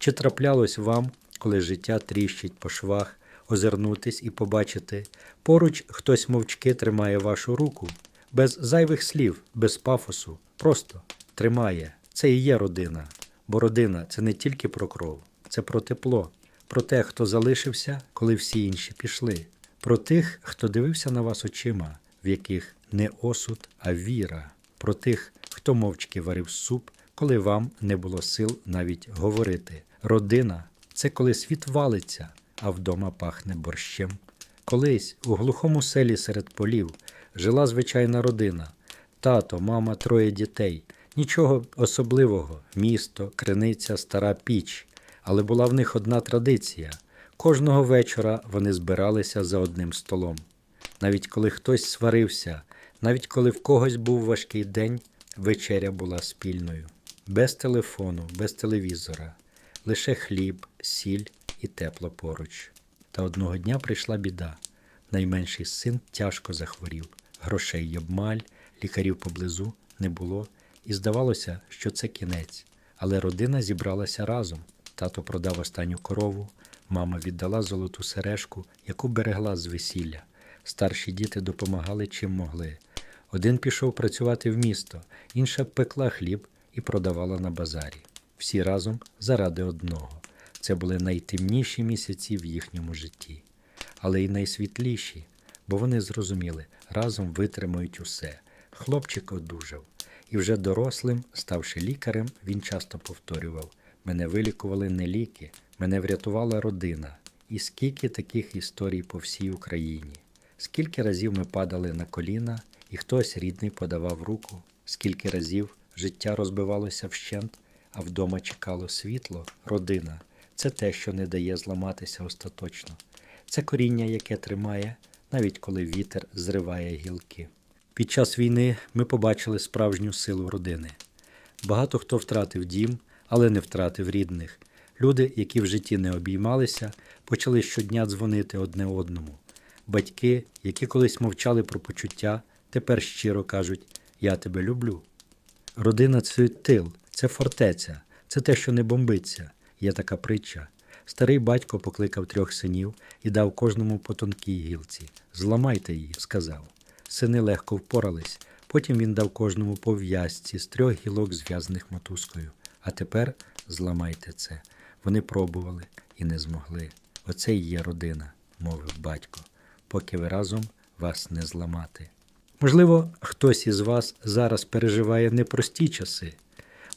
Чи траплялось вам, коли життя тріщить по швах, озирнутись і побачити, поруч хтось мовчки тримає вашу руку, без зайвих слів, без пафосу, просто тримає. Це і є родина. Бо родина це не тільки про кров, це про тепло, про те, хто залишився, коли всі інші пішли, про тих, хто дивився на вас очима, в яких не осуд, а віра, про тих, хто мовчки варив суп, коли вам не було сил навіть говорити. Родина це коли світ валиться, а вдома пахне борщем. Колись у глухому селі серед полів жила звичайна родина. Тато, мама, троє дітей. Нічого особливого, місто, криниця, стара піч. Але була в них одна традиція. Кожного вечора вони збиралися за одним столом. Навіть коли хтось сварився, навіть коли в когось був важкий день, вечеря була спільною. Без телефону, без телевізора, лише хліб, сіль і тепло поруч. Та одного дня прийшла біда. Найменший син тяжко захворів, грошей й обмаль, лікарів поблизу не було, і здавалося, що це кінець. Але родина зібралася разом. Тато продав останню корову, мама віддала золоту сережку, яку берегла з весілля. Старші діти допомагали чим могли. Один пішов працювати в місто, інша пекла хліб і продавала на базарі. Всі разом заради одного. Це були найтемніші місяці в їхньому житті, але й найсвітліші, бо вони зрозуміли, разом витримають усе. Хлопчик одужав, і вже дорослим, ставши лікарем, він часто повторював: мене вилікували не ліки, мене врятувала родина. І скільки таких історій по всій Україні. Скільки разів ми падали на коліна, і хтось рідний подавав руку, скільки разів життя розбивалося вщент, а вдома чекало світло, родина. Це те, що не дає зламатися остаточно. Це коріння, яке тримає, навіть коли вітер зриває гілки. Під час війни ми побачили справжню силу родини. Багато хто втратив дім, але не втратив рідних. Люди, які в житті не обіймалися, почали щодня дзвонити одне одному. Батьки, які колись мовчали про почуття, тепер щиро кажуть: Я тебе люблю. Родина це тил, це фортеця, це те, що не бомбиться. Є така притча. Старий батько покликав трьох синів і дав кожному по тонкій гілці. Зламайте її, сказав. Сини легко впорались. Потім він дав кожному по в'язці з трьох гілок, зв'язаних мотузкою. А тепер зламайте це. Вони пробували і не змогли. Оце й є родина, мовив батько, поки ви разом вас не зламати. Можливо, хтось із вас зараз переживає непрості часи.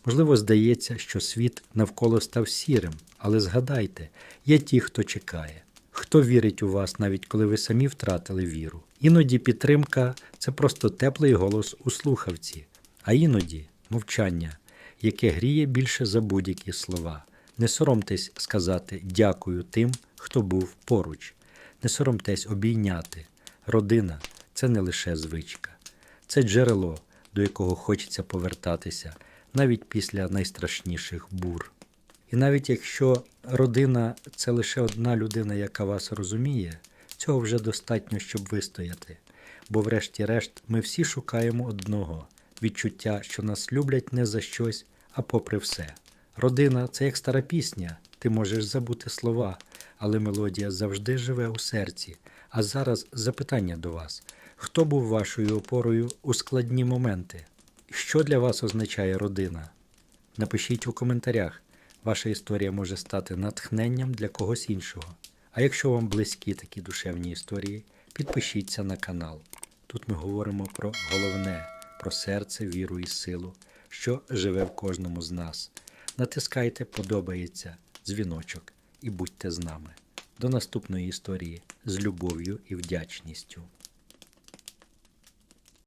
Можливо, здається, що світ навколо став сірим, але згадайте, є ті, хто чекає, хто вірить у вас, навіть коли ви самі втратили віру. Іноді підтримка це просто теплий голос у слухавці, а іноді мовчання, яке гріє більше за будь-які слова. Не соромтесь сказати дякую тим, хто був поруч. Не соромтесь обійняти. Родина це не лише звичка, це джерело, до якого хочеться повертатися навіть після найстрашніших бур. І навіть якщо родина це лише одна людина, яка вас розуміє, цього вже достатньо, щоб вистояти. Бо, врешті-решт, ми всі шукаємо одного відчуття, що нас люблять не за щось, а попри все. Родина це як стара пісня, ти можеш забути слова, але мелодія завжди живе у серці. А зараз запитання до вас: хто був вашою опорою у складні моменти? Що для вас означає родина? Напишіть у коментарях. Ваша історія може стати натхненням для когось іншого. А якщо вам близькі такі душевні історії, підпишіться на канал. Тут ми говоримо про головне, про серце, віру і силу, що живе в кожному з нас. Натискайте Подобається дзвіночок і будьте з нами. До наступної історії з любов'ю і вдячністю.